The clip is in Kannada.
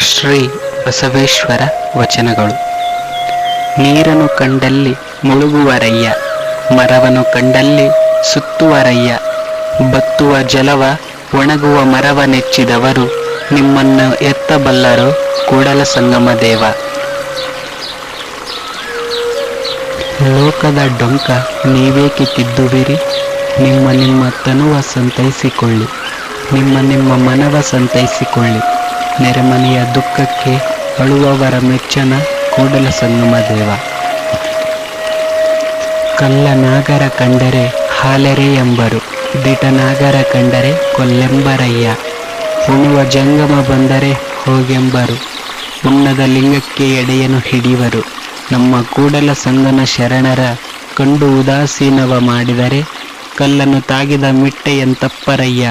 ಶ್ರೀ ಬಸವೇಶ್ವರ ವಚನಗಳು. ನೀರನ್ನು ಕಂಡಲ್ಲಿ ಮುಳುಗುವರಯ್ಯ ಮರವನ್ನು ಕಂಡಲ್ಲಿ ಸುತ್ತುವರಯ್ಯ ಬತ್ತುವ ಜಲವ ಒಣಗುವ ಮರವ ನೆಚ್ಚಿದವರು ನಿಮ್ಮನ್ನು ಎತ್ತಬಲ್ಲರು ಕೂಡಲ ಸಂಗಮ ದೇವ. ಲೋಕದ ಡೊಂಕ ನೀವೇಕೆ ತಿದ್ದುವಿರಿ? ನಿಮ್ಮ ನಿಮ್ಮ ತನುವ ಸಂತೈಸಿಕೊಳ್ಳಿ. ನಿಮ್ಮ ನಿಮ್ಮ ಮನವ ಸಂತೈಸಿಕೊಳ್ಳಿ. ನೆರೆಮನೆಯ ದುಃಖಕ್ಕೆ ಅಳುವವರ ಮೆಚ್ಚನ ಕೂಡಲ ಸಂಗಮ ದೇವ. ಕಲ್ಲ ನಾಗರ ಕಂಡರೆ ಹಾಲೆರೆ ಎಂಬರು ದಿಟನಾಗರ ಕಂಡರೆ ಕೊಲ್ಲೆಂಬರಯ್ಯ. ಉಣುವ ಜಂಗಮ ಬಂದರೆ ಹೋಗೆಂಬರು, ಉನ್ನದ ಲಿಂಗಕ್ಕೆ ಎಡೆಯನ್ನು ಹಿಡಿಯುವರು ನಮ್ಮ ಕೂಡಲ ಸಂಗನ ಶರಣರ ಕಂಡು ಉದಾಸೀನವ ಮಾಡಿದರೆ ಕಲ್ಲನ್ನು ತಾಗಿದ ಮಿಟ್ಟೆಯಂತಪ್ಪರಯ್ಯ.